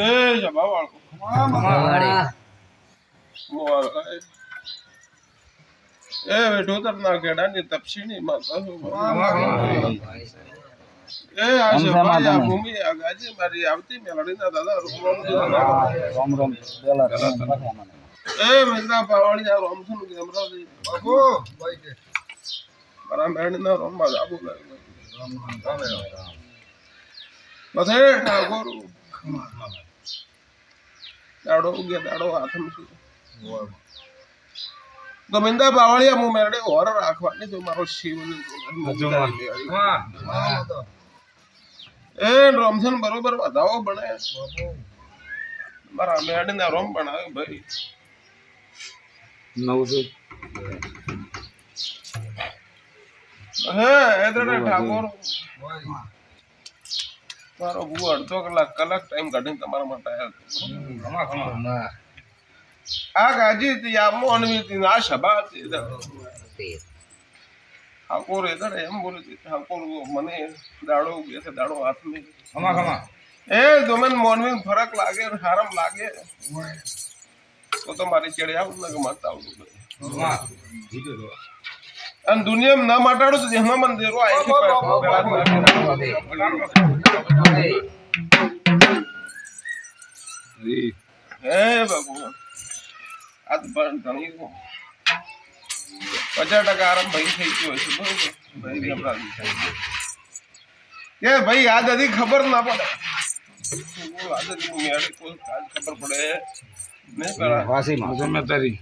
એ જબા વાળો એ બેઠો તરના ગેડાની તપસીની માતા છું. એ આ છે ભાઈ આ ભૂમિ આ ગાજી મારી આવતી મેલડીના દાદા રૂમ રામ રામ પેલા રામ એ મેઘના પાવાળી રોમમાં જાબુ લાગ્યું બધે ઠાકોર દાડો ઉગ્યા દાડો હાથમાં મિંદા પાવાળિયા હું મેળડે હોર રાખવાની તો મારો શિવ એ રોમસન બરોબર વધાવો બને મારા મેળડીના રોમ બનાવ્યો ભાઈ. નવસો. ઠાકોર. મારો બહુ અડધો કલાક કલાક ટાઈમ કાઢીને તમારા માટે આવ્યો આ ગાજી હતી આ મોનવી હતી આ સભા હતી. ઠાકોર એદર એમ બોલે છે ઠાકોર મને દાડો ઉગે છે દાડો હાથમાં એ દોમેન મોનવી ફરક લાગે હારમ લાગે તો તો મારી ચેડે આવું ને કે માતા આવું અને દુનિયામાં ના માટાડું તો જેમાં મંદિરો આ તો પચાસ ટકા આરામ ભાઈ થઈ ગયો છે બરોબર. કે ભાઈ આજ દાદી ખબર ના પડે આ દાદી ખબર પડે નહીં વાસીમાં જમેતારી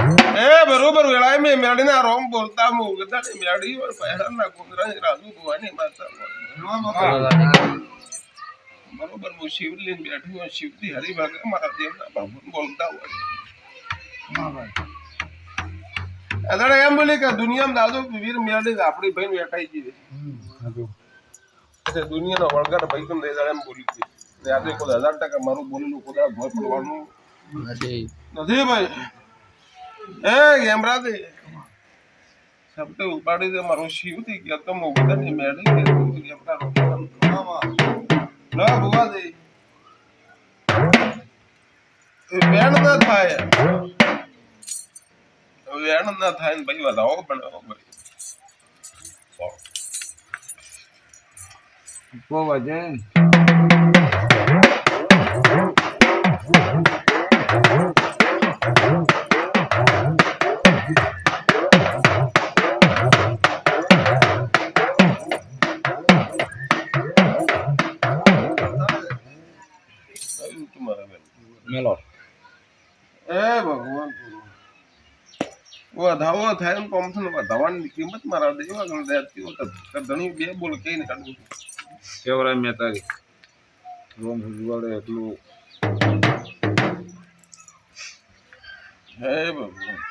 એ બરોબર વેળાએ મેં મેળીના રોમ બોલતા ઉગતા ને મેળી હોય પહેરાના કુંદરાની રાજુ ભવાની માતા બરોબર હું શિવલિંગ બેઠી હોય શિવજી હરિભાગે મારા દેવના ભગવાન બોલતા હોય અદાડે એમ બોલી કે દુનિયામાં દાદો વીર મેળી આપણી ભાઈ વેટાઈ જઈએ એટલે દુનિયાનો વળગાડ ભાઈ તમને દે એમ બોલી હતી આજે કોઈ હજાર ટકા મારું બોલેલું કોઈ ભય પડવાનું નથી ભાઈ એ, હેમરાજે. સપટે ઉપાડી દે, મારો શિવથી કે તો વેણ ના થાય. વેણ ના થાય ને ભાઈ. વધાવો એ ભગવાન વધાવો થાય ને પમથન વધાવાની કિંમત મારા દેવા ગણ દેતી વખત ધણી બે બોલ કહીને કાઢું કેવરાય મેતારી રોમ વડે એટલું. હે ભગવાન.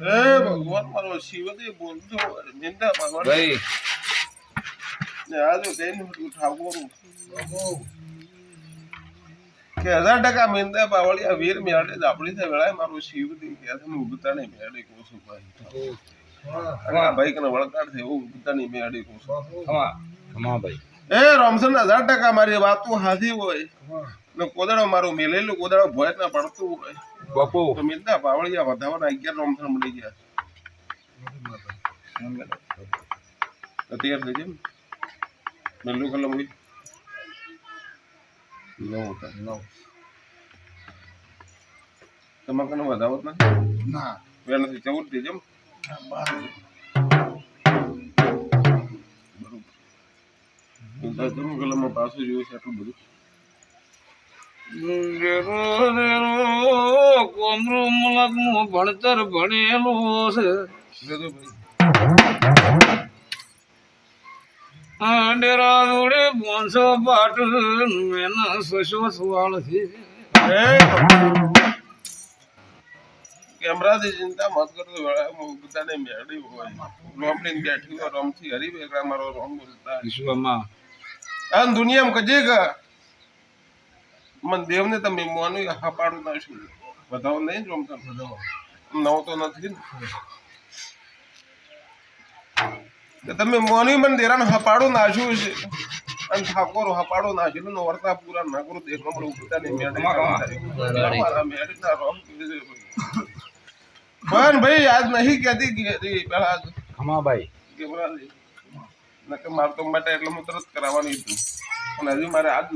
હે ભગવાન મારો શિવ બોલતો હોય. નિંદા ભગવાન. ભાઈ. ને આજે હું ઠાકોર. કે હજાર ટકા મિંદા બાવળિયા વીર મેળે આપણી છે વેળાએ મારું શિવજી કે છે હું ઉગતા નહીં મેળે કહું છું ભાઈ. આ ભાઈ કને વળગાડ છે એવું ઉગતા નહીં મેળે કહું છું. ખમા ખમા ભાઈ. એ રોમસન હજાર ટકા મારી વાતો હાથી હોય. ને કોદાળો મારું મેલેલું કોદાળો ભોય ના પડતું હોય. બાપુ. તો મિંદા બાવળિયા વધાવાના અગિયાર રોમસન મળી ગયા. તૈયાર થઈ જાય મેલું કલમ હોય. નવ હતા નવ. તમારે કને વધાવો નથી? ના. વેલાથી ચૌદ થઈ જેમ બરોબર. કલમમાં પાછું જોયું છે આટલું બધું. કોમરો મુલકનું ભણતર ભણેલું છે ડેરા જોડે પાંચસો પાટલ એના સસો સવાળ છે કેમેરાથી ચિંતા મત કરતો બધાને મેળવી હોય. રોમડીને બેઠી હોય રોમથી હરી વેગડા મારો રોમ બોલતા વિશ્વમાં. અને દુનિયામાં કજે મને દેવને તમે મોનું હપાડું નાખ્યું બધાઓ નહીં જમતા નવ તો નથી ને. તમે મોની મને દેરાને હપાડું નાખ્યું છે અને ઠાકોર હપાડું નાખ્યું ને વર્તા પૂરા ના કરું દેખ હમણાં ઉપતા નહીં મેડ મારા ના રોમ ભાઈ. પણ ભાઈ આજ નહીં કહેતી કે પેલા ખમાભાઈ કેમેરા નકે મારતો માટે એટલે હું તરત કરાવવાની હતી. પણ હજી મારે આજ